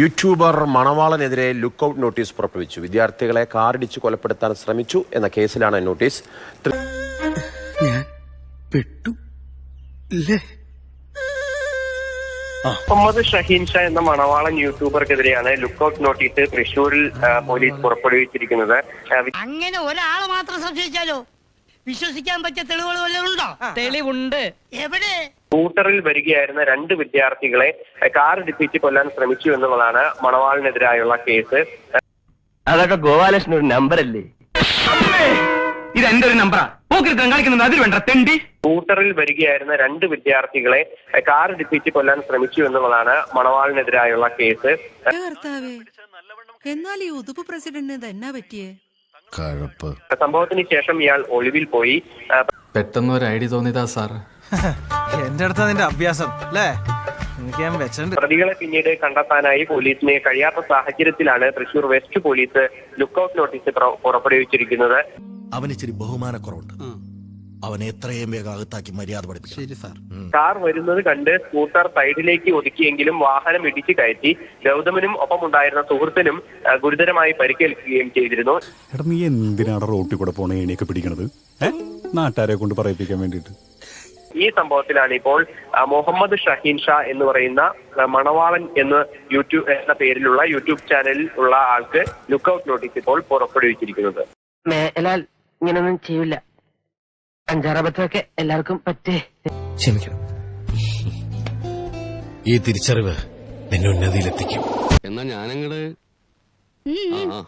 YouTuber മണവാളനെതിരെ look out notice പുറപ്പെടുവിച്ചു. വിദ്യാർത്ഥികളെ കാറിടിച്ച് കൊലപ്പെടുത്താൻ ശ്രമിച്ചു എന്ന കേസിലാണ് നോട്ടീസ്. ഞാൻ പെട്ടു ഇല്ലേ മുഹമ്മദ് ഷഹീൻ ഷാ എന്ന മണവാളൻ യൂട്യൂബർക്കെതിരെയാണ് ലുക്കൌട്ട് നോട്ടീസ് തൃശൂരിൽ പോലീസ് പുറപ്പെടുവിച്ചിരിക്കുന്നത്. അങ്ങനെ ഒരാളെ മാത്രം സംശയിച്ചാലോ? വിശ്വസിക്കാൻ പറ്റിയ തെളിവുകൾ വല്ലതും ഉണ്ടോ? തെളിവുണ്ട്. എവിടെ? സ്കൂട്ടറിൽ വരികയായിരുന്ന രണ്ട് വിദ്യാർത്ഥികളെ കാറിടിപ്പിച്ച് കാർ ഇടിപ്പിച്ച് കൊല്ലാൻ ശ്രമിച്ചു എന്നുള്ളതാണ് മണവാളിനെതിരായുള്ള കേസ്. അതൊക്കെ ഗോപാലകൃഷ്ണൻ ഒരു നമ്പർ അല്ലേ? ഇത് എന്റെ ഒരു നമ്പറാ പോക്കിരുത്തം അതിൽ വേണ്ട തെണ്ടി. സ്കൂട്ടറിൽ വരികയായിരുന്ന രണ്ട് വിദ്യാർത്ഥികളെ കാറിടിപ്പിച്ച് കാർ ഇടിപ്പിച്ച് കൊല്ലാൻ ശ്രമിച്ചു എന്നുള്ളതാണ് മണവാളിനെതിരായുള്ള കേസ്. എന്നാൽ ഈ ഉതുപ്പ് പ്രസിഡന്റിന് തന്നെ പറ്റിയേ? കഴപ്പ്. സംഭവത്തിന് ശേഷം ഇയാൾ ഒളിവിൽ പോയി. പെട്ടെന്ന് ഒരു ഐഡിയ തോന്നിയതാ സാർ. എന്റെ അടുത്ത് അതിന്റെ അഭ്യാസം അല്ലേ പ്രതികളെ പിന്നീട് കണ്ടെത്താനായി പോലീസിന് കഴിയാത്ത സാഹചര്യത്തിലാണ് Thrissur west police lookout notice പുറ- പുറപ്പെടുവിച്ചിരിക്കുന്നത്. അവന് ഇച്ചിരി ബഹുമാനക്കുറവുണ്ട് അവനെ എത്രയും വേഗം അകത്താക്കി മര്യാദ പഠിപ്പിക്കും ശരി സാർ. കാർ വരുന്നത് കണ്ട് സ്കൂട്ടർ സൈഡിലേക്ക് ഒതുക്കിയെങ്കിലും വാഹനം ഇടിച്ചു കയറ്റി ഗൗതമനും ഒപ്പമുണ്ടായിരുന്ന സുഹൃത്തിനും ഗുരുതരമായി പരിക്കേൽക്കുകയും ചെയ്തിരുന്നു. എടാ നീ എന്തിനാണ് റോട്ടിൽ കൂടെ പോണ ഏണിയൊക്കെ പിടിക്കണത്? ഏ? നാട്ടുകാരെ കൊണ്ട് പറയിപ്പിക്കാൻ വേണ്ടിട്ട് ഈ സംഭവത്തിലാണ് ഇപ്പോൾ മുഹമ്മദ് ഷഹീൻ ഷാ എന്ന് പറയുന്ന മണവാളൻ എന്ന് യൂട്യൂബ് എന്ന പേരിലുള്ള യൂട്യൂബ് ചാനലിൽ ഉള്ള ആൾക്ക് ലുക്കൌട്ട് നോട്ടീസ് ഇപ്പോൾ പുറപ്പെടുവിച്ചിരിക്കുന്നത്. മേലാൽ ഇങ്ങനൊന്നും ചെയ്യില്ല അഞ്ചാറബത്തൊക്കെ എല്ലാവർക്കും പറ്റേ. ക്ഷമിക്കണം. ഈ തിരിച്ചറിവ് എന്നെ ഉന്നതിയിലെത്തിക്കും. എന്നാ ഞാനങ്ങട് ആ.